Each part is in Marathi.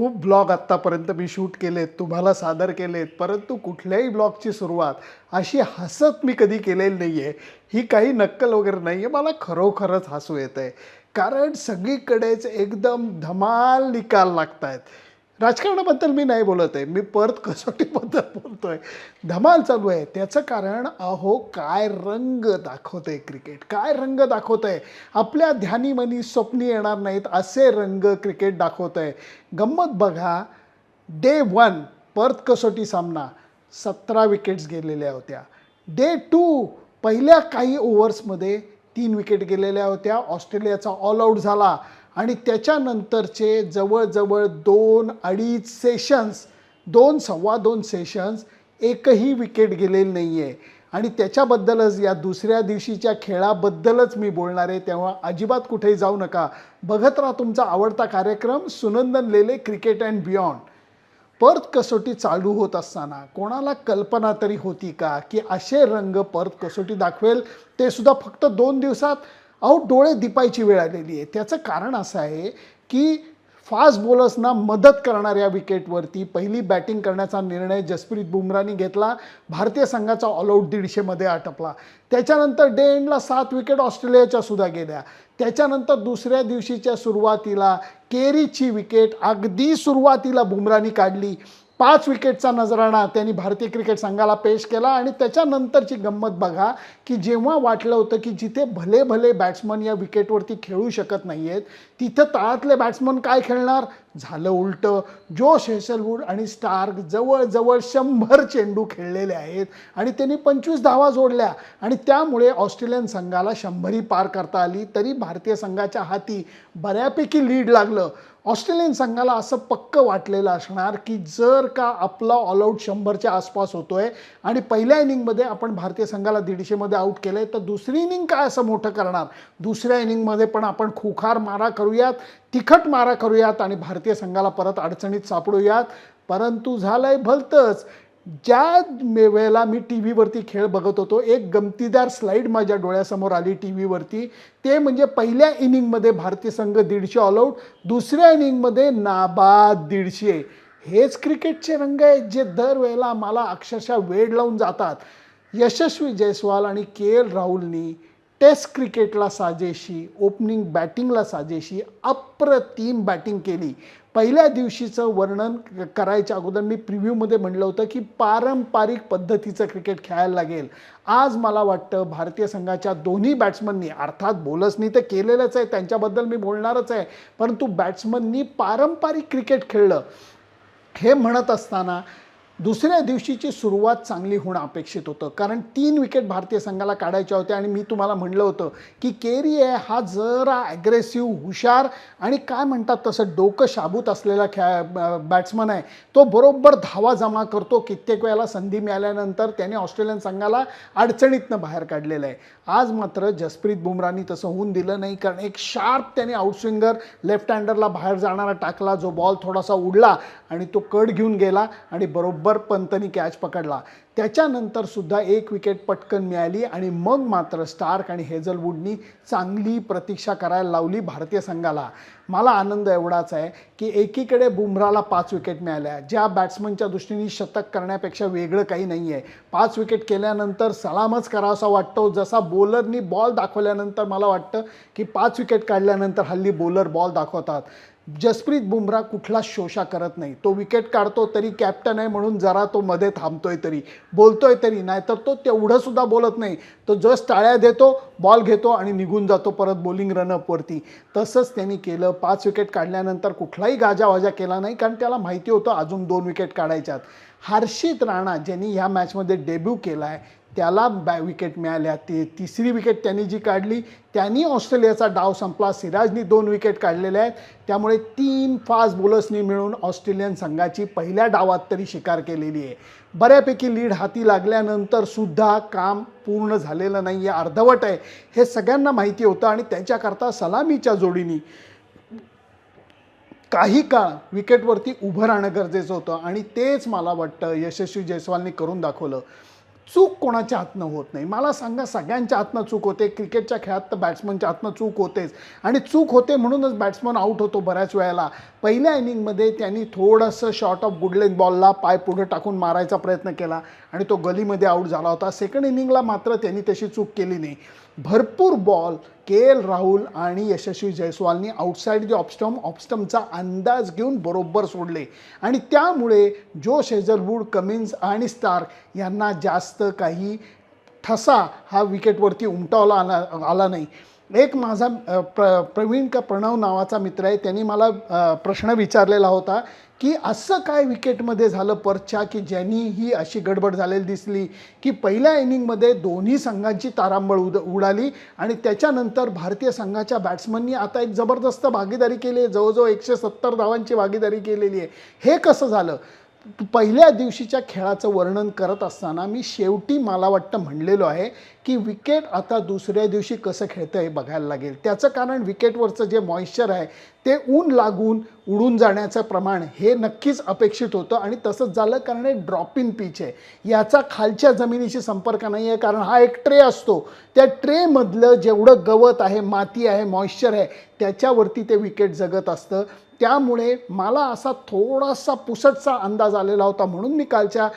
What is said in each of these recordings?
खूप ब्लॉग आत्तापर्यंत मी शूट केलेत तुम्हाला सादर केलेत परंतु कुठल्याही ब्लॉगची सुरुवात अशी हसत मी कधी केलेली नाही आहे ही काही नक्कल वगैरे नाही आहे मला खरोखरच हसू येतं आहे कारण सगळीकडेच एकदम धमाल निकाल लागत आहेत राजकारणाबद्दल मी नाही बोलत आहे. मी परत कसोटीबद्दल बोलतो आहे धमाल चालू आहे. त्याचं कारण अहो काय रंग दाखवतंय क्रिकेट. काय रंग दाखवतंय? आपल्या ध्यानीमनी स्वप्नी येणार नाहीत असे रंग क्रिकेट दाखवतंय. गंमत बघा डे वन पर्थ कसोटी सामना. सतरा विकेट्स गेलेल्या होत्या. डे टू पहिल्या काही ओव्हर्समध्ये तीन विकेट गेलेल्या होत्या. ऑस्ट्रेलियाचा ऑल आऊट झाला. आणि त्याच्यानंतरचे जवळजवळ दोन अडीच सेशन्स दोन सव्वा दोन सेशन्स एकही विकेट गेलेलं नाही आहे आणि त्याच्याबद्दलच या दुसऱ्या दिवशीच्या खेळाबद्दलच मी बोलणार आहे तेव्हा अजिबात कुठेही जाऊ नका. बघत राहा तुमचा आवडता कार्यक्रम Sunandan Lele cricket and beyond Perth कसोटी चालू होत असताना कोणाला कल्पना तरी होती का की असे रंग पर्थ कसोटी दाखवेल? ते सुद्धा फक्त दोन दिवसात? अहो डोळे दिपायची वेळ आलेली आहे. त्याचं कारण असं आहे की फास्ट बॉलर्सना मदत करणाऱ्या विकेटवरती पहिली बॅटिंग करण्याचा निर्णय जसप्रीत बुमरानी घेतला. भारतीय संघाचा ऑलआउट दीडशेमध्ये आटपला. त्याच्यानंतर डे एंडला सात विकेट ऑस्ट्रेलियाच्या सुद्धा गेल्या. त्याच्यानंतर दुसऱ्या दिवशीच्या सुरुवातीला केरीची विकेट अगदी सुरुवातीला बुमरानी काढली. पाच विकेटचा नजराणा त्यांनी भारतीय क्रिकेट संघाला पेश केला आणि त्याच्यानंतरची गंमत बघा की जेव्हा वाटलं होतं की जिथे भले भले बॅट्समन या विकेटवरती खेळू शकत नाही आहेत तिथं तळातले बॅट्समन काय खेळणार? झालं उलटं. जोश हेसलवूड आणि स्टार्क जवळजवळ शंभर चेंडू खेळलेले आहेत आणि त्यांनी पंचवीस धावा जोडल्या आणि त्यामुळे ऑस्ट्रेलियन संघाला शंभरी पार करता आली. तरी भारतीय संघाच्या हाती बऱ्यापैकी लीड लागलं. ऑस्ट्रेलियन संघाला असं पक्क वाटलेलं असणार की जर का आपला ऑलआउट शंभरच्या आसपास होतोय आणि पहिल्या इनिंगमध्ये आपण भारतीय संघाला दीडशेमध्ये आऊट केलंय तर दुसरी इनिंग काय असं मोठं करणार? दुसऱ्या इनिंगमध्ये पण आपण खुखार मारा करूयात तिखट मारा करूयात आणि भारतीय संघाला परत अडचणीत सापडूयात. परंतु झालंय भलतंच. ज्या वेळेला मी टी व्हीवरती खेळ बघत होतो एक गमतीदार स्लाईड माझ्या डोळ्यासमोर आली टी व्हीवरती ते म्हणजे पहिल्या इनिंगमध्ये भारतीय संघ दीडशे ऑलआउट दुसऱ्या इनिंगमध्ये नाबाद दीडशे. हेच क्रिकेटचे रंग आहेत जे दरवेळेला मला अक्षरशः वेड लावून जातात. यशस्वी जयस्वाल आणि के एल राहुलनी टेस्ट क्रिकेटला साजेशी ओपनिंग बॅटिंगला साजेशी अप्रतिम बॅटिंग केली. पहिल्या दिवशीचं वर्णन करायच्या अगोदर मी प्रिव्ह्यूमध्ये म्हणलं होतं की पारंपरिक पद्धतीचं क्रिकेट खेळायला लागेल. आज मला वाटतं भारतीय संघाच्या दोन्ही बॅट्समननी अर्थात बॉलर्सनी तर केलेलंच आहे त्यांच्याबद्दल मी बोलणारच आहे परंतु बॅट्समननी पारंपरिक क्रिकेट खेळलं. हे म्हणत असताना दुसऱ्या दिवशीची सुरुवात चांगली होणं अपेक्षित होतं. कारण तीन विकेट भारतीय संघाला काढायच्या होत्या आणि मी तुम्हाला म्हणलं होतं की केरी आहे हा जरा ॲग्रेसिव्ह हुशार आणि काय म्हणतात तसं डोकं शाबूत असलेला खेळा बॅट्समन आहे. तो बरोबर धावा जमा करतो. कित्येक वेळेला संधी मिळाल्यानंतर त्याने ऑस्ट्रेलियन संघाला अडचणीतनं बाहेर काढलेलं आहे. आज मात्र जसप्रीत बुमरानी तसं होऊन दिलं नाही. कारण एक शार्प त्याने आउटस्विंगर लेफ्ट हँडरला बाहेर जाणारा टाकला. जो बॉल थोडासा उडला आणि तो कट घेऊन गेला आणि बरोबर पंतनी कॅच पकडला. त्याच्यानंतर सुद्धा एक विकेट पटकन मिळाली आणि मग मात्र स्टार्क आणि हेझलवूडनी चांगली प्रतीक्षा करायला लावली भारतीय संघाला. मला आनंद एवढाच आहे की एकीकडे बुमराला पाच विकेट मिळाल्या. ज्या बॅट्समनच्या दृष्टीने शतक करण्यापेक्षा वेगळं काही नाही आहे पाच विकेट केल्यानंतर सलामच करावासा वाटतो. जसा बॉलरनी बॉल दाखवल्यानंतर मला वाटतं की पाच विकेट काढल्यानंतर हल्ली बॉलर बॉल दाखवतात. जसप्रीत बुमरा कुठला शोषा करत नाही. तो विकेट काढतो तरी कॅप्टन आहे म्हणून जरा तो मध्ये थांबतोय तरी. बोलतोय तरी नाहीतर तो तेवढं सुद्धा बोलत नाही. तो जस्ट टाळ्या देतो बॉल घेतो आणि निघून जातो परत बॉलिंग रनअपवरती तसंच त्यांनी केलं. पाच विकेट काढल्यानंतर कुठलाही गाजावाजा केला नाही कारण त्याला माहिती होतं अजून दोन विकेट काढायच्यात. हर्षित राणा ज्यांनी ह्या मॅचमध्ये डेब्यू केला आहे त्याला बॅ विकेट मिळाल्या. ते तिसरी विकेट त्यांनी जी काढली त्यांनी ऑस्ट्रेलियाचा डाव संपला. सिराजनी दोन विकेट काढलेल्या आहेत. त्यामुळे तीन फास्ट बोलर्सनी मिळून ऑस्ट्रेलियन संघाची पहिल्या डावात तरी शिकार केलेली आहे. बऱ्यापैकी लीड हाती लागल्यानंतर सुद्धा काम पूर्ण झालेलं नाही आहे अर्धवट आहे. हे सगळ्यांना माहिती होतं आणि त्याच्याकरता सलामीच्या जोडीनी काही काळ विकेटवरती उभं राहणं गरजेचं होतं. आणि तेच मला वाटतं यशस्वी जयस्वालनी करून दाखवलं. चूक कोणाच्या हातनं होत नाही? मला सांगा सगळ्यांच्या हातनं चूक होते क्रिकेटच्या खेळात तर बॅट्समनच्या हातनं चूक होतेच. आणि चूक होते म्हणूनच बॅट्समन आऊट होतो बऱ्याच वेळेला. पहिल्या इनिंगमध्ये त्यांनी थोडंसं शॉर्ट ऑफ गुडलेग बॉलला पाय पुढे टाकून मारायचा प्रयत्न केला आणि तो गलीमध्ये आऊट झाला होता. सेकंड इनिंगला मात्र त्यांनी तशी चूक केली नाही. भरपूर बॉल के एल राहुल आणि यशस्वी जयस्वालनी आउटसाईड दी ऑफस्टम ऑफस्टमचा अंदाज घेऊन बरोबर सोडले. आणि त्यामुळे जो शेजलवूड कमिन्स आणि स्टार्क यांना जास्त काही ठसा हा विकेटवरती उमटावला आला आला नाही. एक माझा प्र प्रवीण का प्रणव नावाचा मित्र आहे त्यांनी मला प्रश्न विचारलेला होता की असं काय विकेटमध्ये झालं परच्या की ज्यांनी ही अशी गडबड झालेली दिसली की पहिल्या इनिंगमध्ये दोन्ही संघांची तारांबळ उद उडाली आणि त्याच्यानंतर भारतीय संघाच्या बॅट्समननी आता एक जबरदस्त भागीदारी केली आहे. जवळजवळ एकशे सत्तर धावांची भागीदारी केलेली आहे. हे कसं झालं? पहिल्या दिवशीच्या खेळाचं वर्णन करत असताना मी शेवटी मला वाटतं म्हणलेलो आहे की विकेट आता दुसऱ्या दिवशी कसं खेळतं हे बघायला लागेल. त्याचं कारण विकेटवरचं जे मॉइश्चर आहे ते ऊन लागून उडून जाण्याचं प्रमाण हे नक्कीच अपेक्षित होतं आणि तसंच झालं कारण हे ड्रॉप इन पिच आहे. याचा खालच्या जमिनीशी संपर्क नाही आहे कारण हा एक ट्रे असतो. त्या ट्रेमधलं जेवढं गवत आहे माती आहे मॉइश्चर आहे त्याच्यावरती ते विकेट जगत असतं. त्यामुळे मला असा थोडासा पुसटचा अंदाज आलेला होता म्हणून मी कालच्या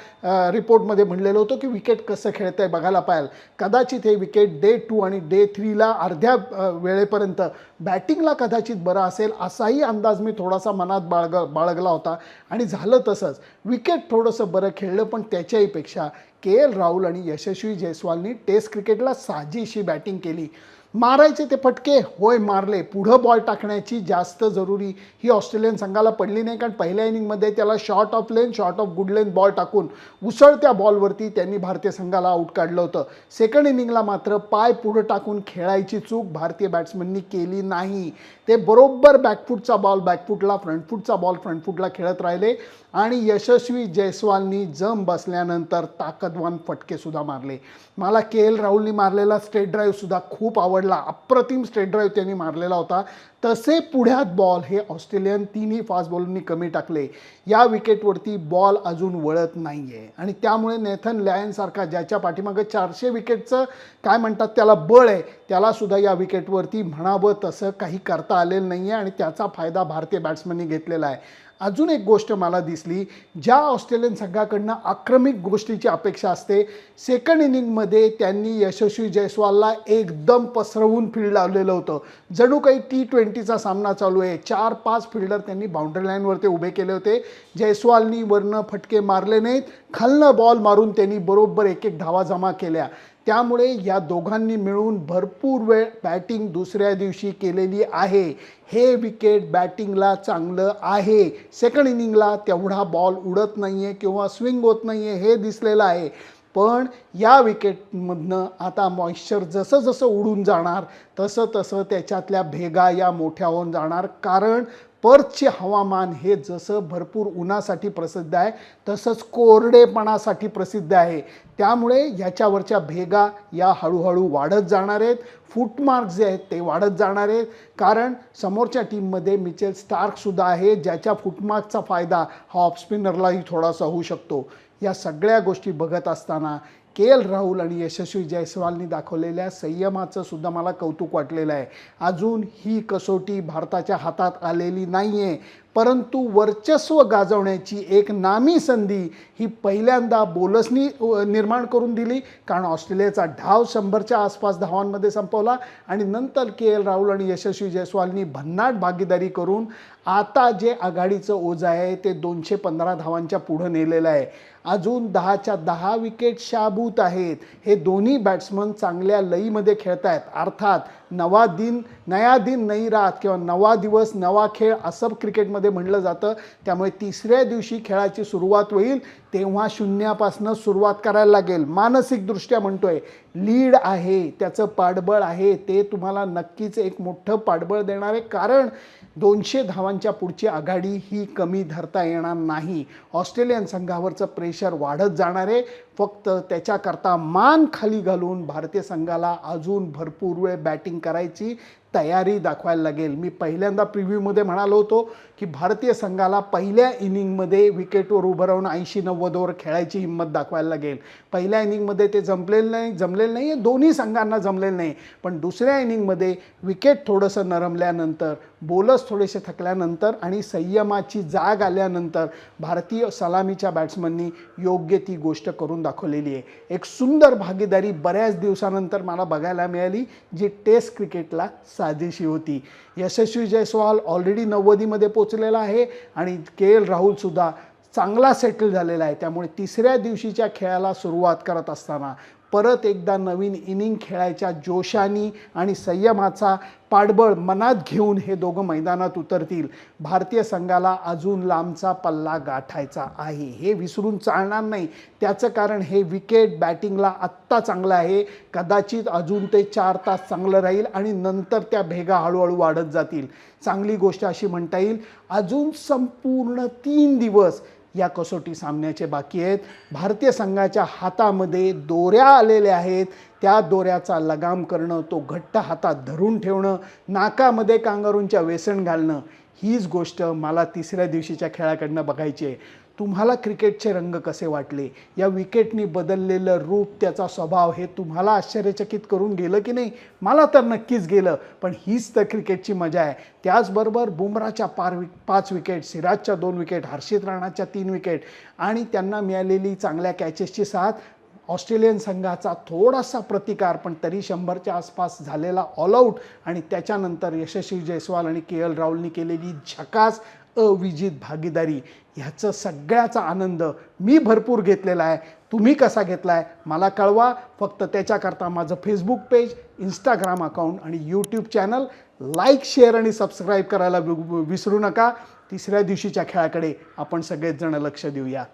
रिपोर्टमध्ये म्हणलेलो होतो की विकेट कसं खेळतं आहे बघायला पाहिजे कदाचित हे विकेट डे टू आणि डे थ्रीला अर्ध्या वेळेपर्यंत बॅटिंगला कदाचित बरं असेल असाही अंदाज मी थोडासा मनात बाळग बाळगला होता. आणि झालं तसंच. विकेट थोडंसं बरं खेळलं पण त्याच्याहीपेक्षा के एल राहुल आणि यशस्वी जयस्वालनी टेस्ट क्रिकेटला साजीशी बॅटिंग केली. मारायचे ते फटके होय मारले. पुढं बॉल टाकण्याची जास्त जरुरी ही ऑस्ट्रेलियन संघाला पडली नाही कारण पहिल्या इनिंगमध्ये त्याला short of length short of good length ball टाकून उसळत्या बॉलवरती त्यांनी भारतीय संघाला आऊट काढलं होतं. सेकंड इनिंगला मात्र पाय पुढं टाकून खेळायची चूक भारतीय बॅट्समननी केली नाही. ते बरोबर बॅकफूटचा बॉल बॅकफूटला फ्रंटफूटचा बॉल फ्रंटफूटला खेळत राहिले. आणि यशस्वी जयस्वालनी जम बसल्यानंतर ताकदवान फटकेसुद्धा मारले. मला के एल राहुलनी मारलेला स्टेट ड्राईव्हसुद्धा खूप आवडला. अप्रतिम स्टेट ड्राईव्ह त्यांनी मारलेला होता. तसे पुढ्यात बॉल हे ऑस्ट्रेलियन तिन्ही फास्ट बॉलरनी कमी टाकले. या विकेटवरती बॉल अजून वळत नाही आहे आणि त्यामुळे नेथन लॅयनसारखा ज्याच्या पाठीमागं चारशे विकेटचं काय म्हणतात त्याला बळ आहे त्यालासुद्धा या विकेटवरती म्हणावं तसं काही करता आलेलं नाही आहे आणि त्याचा फायदा भारतीय बॅट्समननी घेतलेला आहे. अजून एक गोष्ट मला दिसली ज्या ऑस्ट्रेलियन संघाकडनं आक्रमिक गोष्टीची अपेक्षा असते सेकंड इनिंगमध्ये त्यांनी यशस्वी जयस्वालला एकदम पसरवून फील्ड लावलेलं होतं. जणू काही टी ट्वेंटीचा सामना चालू आहे. चार पाच फिल्डर त्यांनी बाउंड्री लाईनवरती उभे केले होते. जयस्वालनी वरनं फटके मारले नाहीत. खालनं बॉल मारून त्यांनी बरोबर एक एक धावा जमा केल्या. त्यामुळे या दोघांनी मिळून भरपूर वेळ बॅटिंग दुसऱ्या दिवशी केलेली आहे. हे विकेट बॅटिंगला चांगलं आहे. सेकंड इनिंगला तेवढा बॉल उडत नाही आहे किंवा स्विंग होत नाही आहे हे दिसलेलं आहे. पण या विकेटमधनं आता मॉइश्चर जसं जसं उडून जाणार तसं तसं त्याच्यातल्या भेगा या मोठ्या होऊन जाणार. कारण पर्थचे हवामान हे जसं भरपूर उन्हासाठी प्रसिद्ध आहे तसंच कोरडेपणासाठी प्रसिद्ध आहे. त्यामुळे ह्याच्यावरच्या भेगा या हळूहळू वाढत जाणार आहेत. फुटमार्क जे आहेत ते वाढत जाणार आहेत. कारण समोरच्या टीममध्ये मिचेल स्टार्कसुद्धा आहे ज्याच्या फुटमार्कचा फायदा हा ऑफ स्पिनरलाही थोडासा होऊ शकतो. या सगळ्या गोष्टी बघत असताना के एल राहुल आणि यशस्वी जयस्वालनी दाखवलेल्या संयमाचं सुद्धा मला कौतुक वाटलेलं आहे. अजून ही कसोटी भारताच्या हातात आलेली नाही आहे परंतु वर्चस्व गाजवण्याची एक नामी संधी ही पहिल्यांदा बोलसनी निर्माण करून दिली. कारण ऑस्ट्रेलियाचा ढाव शंभरच्या आसपास धावांमध्ये संपवला आणि नंतर के एल राहुल आणि यशस्वी जयस्वालनी भन्नाट भागीदारी करून आता जे आघाडीचं ओझ आहे ते दोनशे पंधरा धावांच्या पुढं नेलेलं आहे. अजून दहाच्या दहा विकेट शाबूत आहेत. हे दोन्ही बॅट्समन चांगल्या लईमध्ये खेळत आहेत अर्थात नवा दिन नया दिन नाही रात किंवा नवा दिवस नवा खेळ असं क्रिकेटमध्ये म्हणलं जातं. त्यामुळे तिसऱ्या दिवशी खेळाची सुरुवात होईल तेव्हा शून्यापासून सुरुवात करायला लागेल. मानसिकदृष्ट्या म्हणतोय लीड आहे त्याचं पाठबळ आहे ते तुम्हाला नक्कीच एक मोठं पाठबळ देणार आहे. कारण दोनशे धावांच्या पुढची आघाडी ही कमी धरता येणार नाही. ऑस्ट्रेलियन संघावरचं प्रेशर वाढत जाणार आहे. फक्त त्याच्याकरता मान खाली घालून भारतीय संघाला अजून भरपूर वेळ बॅटिंग करायची. तयारी दाखवायला लागेल. मी पहिल्यांदा प्रिव्ह्यूमध्ये म्हणालो होतो की भारतीय संघाला पहिल्या इनिंगमध्ये विकेटवर उभं राहून ऐंशी नव्वद ओव्हर खेळायची हिंमत दाखवायला लागेल. पहिल्या इनिंगमध्ये ते जमलेलं नाही जमलेलं नाही आहे दोन्ही संघांना जमलेलं नाही. पण दुसऱ्या इनिंगमध्ये विकेट थोडंसं नरमल्यानंतर बोलर्स थोडेसे थकल्यानंतर आणि संयमाची जाग आल्यानंतर भारतीय सलामीच्या बॅट्समननी योग्य ती गोष्ट करून दाखवलेली आहे. एक सुंदर भागीदारी बऱ्याच दिवसानंतर मला बघायला मिळाली जी टेस्ट क्रिकेटला साजिशी होती. यशस्वी जयस्वाल ऑलरेडी नव्वदीमध्ये पोचलेला आहे आणि के एल राहुलसुद्धा चांगला सेटल झालेला आहे. त्यामुळे तिसऱ्या दिवशीच्या खेळाला सुरुवात करत असताना परत एकदा नवीन इनिंग खेळायच्या जोशानी आणि संयमाचा पाठबळ मनात घेऊन हे दोघं मैदानात उतरतील. भारतीय संघाला अजून लांबचा पल्ला गाठायचा आहे. हे विसरून चालणार नाही. त्याचं कारण हे विकेट बॅटिंगला आत्ता चांगलं आहे. कदाचित अजून ते चार तास चांगलं राहील आणि नंतर त्या भेगा हळूहळू वाढत जातील. चांगली गोष्ट अशी म्हणता येईल अजून संपूर्ण तीन दिवस या कसोटी सामन्याचे बाकी आहेत. भारतीय संघाच्या हातामध्ये दोऱ्या आलेल्या आहेत. त्या दोऱ्याचा लगाम करणं तो घट्ट हातात धरून ठेवणं नाकामध्ये कांगारूंच्या वेसण घालणं हीच गोष्ट मला तिसऱ्या दिवशीच्या खेळाकडनं बघायची आहे. तुम्हाला क्रिकेटचे रंग कसे वाटले? या विकेटनी बदललेलं रूप त्याचा स्वभाव हे तुम्हाला आश्चर्यचकित करून गेलं की नाही? मला तर नक्कीच गेलं पण हीच तर क्रिकेटची मजा आहे. त्याचबरोबर बुमराच्या पार वि पाच विकेट सिराजच्या दोन विकेट हर्षित राणाच्या तीन विकेट आणि त्यांना मिळालेली चांगल्या कॅचेसची साथ ऑस्ट्रेलियन संघाचा थोडासा प्रतिकार पण तरी शंभरच्या आसपास झालेला ऑलआउट आणि त्याच्यानंतर यशस्वी जयस्वाल आणि के एल राहुलनी केलेली झकास अविजित भागीदारी ह्याचं सगळ्याचा आनंद मी भरपूर घेतलेला आहे. तुम्ही कसा घेतला आहे मला कळवा. फक्त त्याच्याकरता माझं फेसबुक पेज इंस्टाग्राम अकाउंट आणि यूट्यूब चॅनल लाईक शेअर आणि सबस्क्राईब करायला वि- विसरू नका. तिसऱ्या दिवशीच्या खेळाकडे आपण सगळेच जण लक्ष देऊया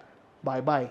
बाय बाय